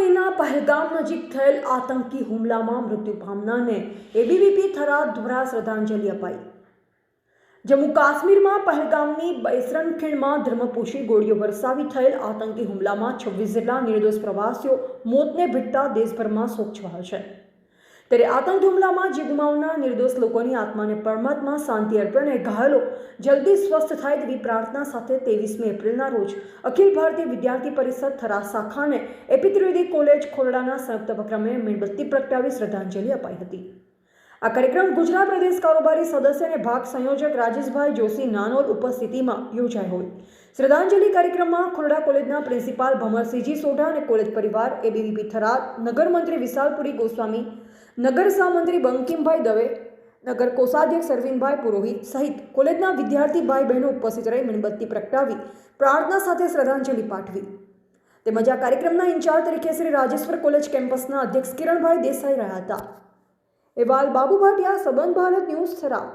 પહલગામ નજીક થયેલ આતંકી હુમલામાં મૃત્યુ પામનારને એબીવીપી થરાદ દ્વારા શ્રદ્ધાંજલિ અપાઈ. જમ્મુ કાશ્મીરમાં પહેલગામની બૈસરન ખીણમાં ધર્મપોષી ગોળીઓ વરસાવી થયેલ આતંકી હુમલામાં છવ્વીસ જેટલા નિર્દોષ પ્રવાસીઓ મોતને ભીટતા દેશભરમાં શોક છવાયો છે. ત્યારે આતંક હુમલામાં જીવ ગુમાવનાર નિર્દોષ લોકોની આત્માને પરમાત્મા શાંતિ અર્પે અને ઘાયલો જલ્દી સ્વસ્થ થાય તેવી પ્રાર્થના સાથે ત્રેવીસમી એપ્રિલના રોજ અખિલ ભારતીય વિદ્યાર્થી પરિષદ થરા શાખાને એપી કોલેજ ખોરડાના સંયુક્ત ઉપક્રમે મીણબત્તી પ્રગટાવી શ્રદ્ધાંજલિ અપાઈ હતી. આ કાર્યક્રમ ગુજરાત પ્રદેશ કારોબારી સદસ્ય અને ભાગ સંયોજક રાજેશભાઈ જોશી નાનોલ ઉપસ્થિતિમાં યોજાયો હોય. શ્રદ્ધાંજલિ કાર્યક્રમમાં ખોરડા કોલેજના પ્રિન્સિપાલ ભમરસિંહજી સોઢા અને કોલેજ પરિવાર એબીવીપી થરાદ, નગરમંત્રી વિશાલપુરી ગોસ્વામી, નગર સહમંત્રી બંકિમભાઈ દવે, નગર કોષાધ્યક્ષ અરવિંદભાઈ પુરોહિત સહિત કોલેજના વિદ્યાર્થી ભાઈ બહેનો ઉપસ્થિત રહી મીણબત્તી પ્રગટાવી, પ્રાર્થના સાથે શ્રદ્ધાંજલિ પાઠવી. તેમજ આ કાર્યક્રમના ઇન્ચાર્જ તરીકે શ્રી રાજેશ્વર કોલેજ કેમ્પસના અધ્યક્ષ કિરણભાઈ દેસાઈ રહ્યા હતા. અહેવાલ બાબુ ભાટિયા સંબંધ ભારત ન્યૂઝ થરા